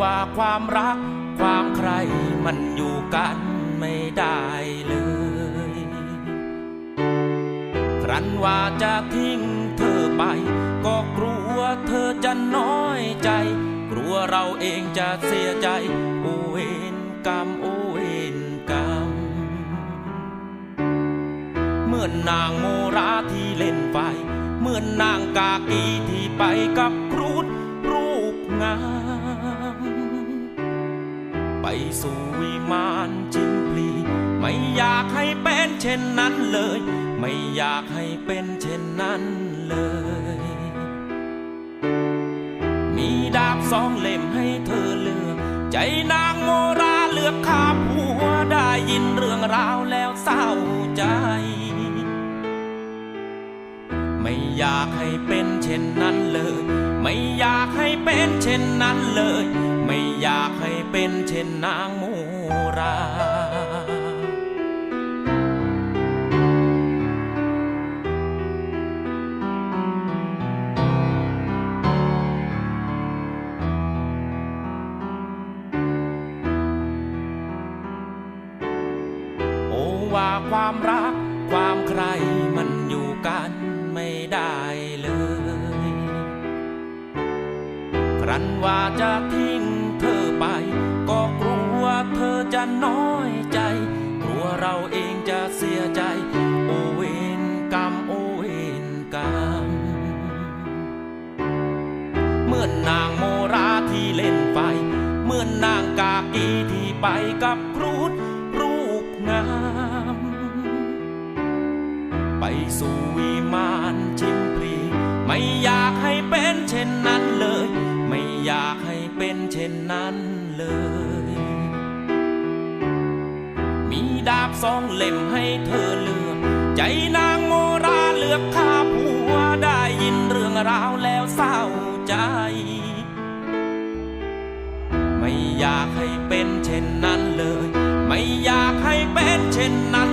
ว่าความรัก ความใครมันอยู่กันไม่ได้เลย ครั้นว่าจะทิ้งเธอไป ก็กลัวเธอจะน้อยใจ กลัวเราเองจะเสียใจ โอเวนกรรมโอเวนกรรมเหมือนนางโมราที่เล่นไฟเหมือนนางกากีที่ไปกับครูดรูปงาม สู่วิมานจิมพลีไม่อยากให้เป็นเช่นนั้นเลย ไม่อยากให้เป็นเช่นนั้นเลย มีดาบสองเล่มให้เธอเลือก ใจนางโมราเลือกข้าผัวได้ยินเรื่องราวแล้วเศร้าใจ ไม่อยากให้เป็นเช่นนั้นเลย ไม่อยากให้เป็นเช่นนั้นเลย ไม่อยากให้ เป็นเช่นนางโมรา โอว่าความรักความใครมันอยู่กันไม่ได้เลย ครั้นว่าจะทิ้งเธอไป เธอจะน้อยใจกลัวเราเองจะเสียใจ โอเวนกรรมโอเวนกรรมเหมือนนางโมราที่เล่นไฟเหมือนนางกากีที่ไปกับครูดรูปงาม ไปสู่วิมานชิมพลีไม่อยากให้เป็นเช่นนั้นเลย ไม่อยากให้เป็นเช่นนั้นเลย ดาบสองเล่มให้เธอเลือก ใจนางโมราเลือกข้าผัวได้ยินเรื่องราวแล้วเศร้าใจ ไม่อยากให้เป็นเช่นนั้นเลย ไม่อยากให้เป็นเช่นนั้น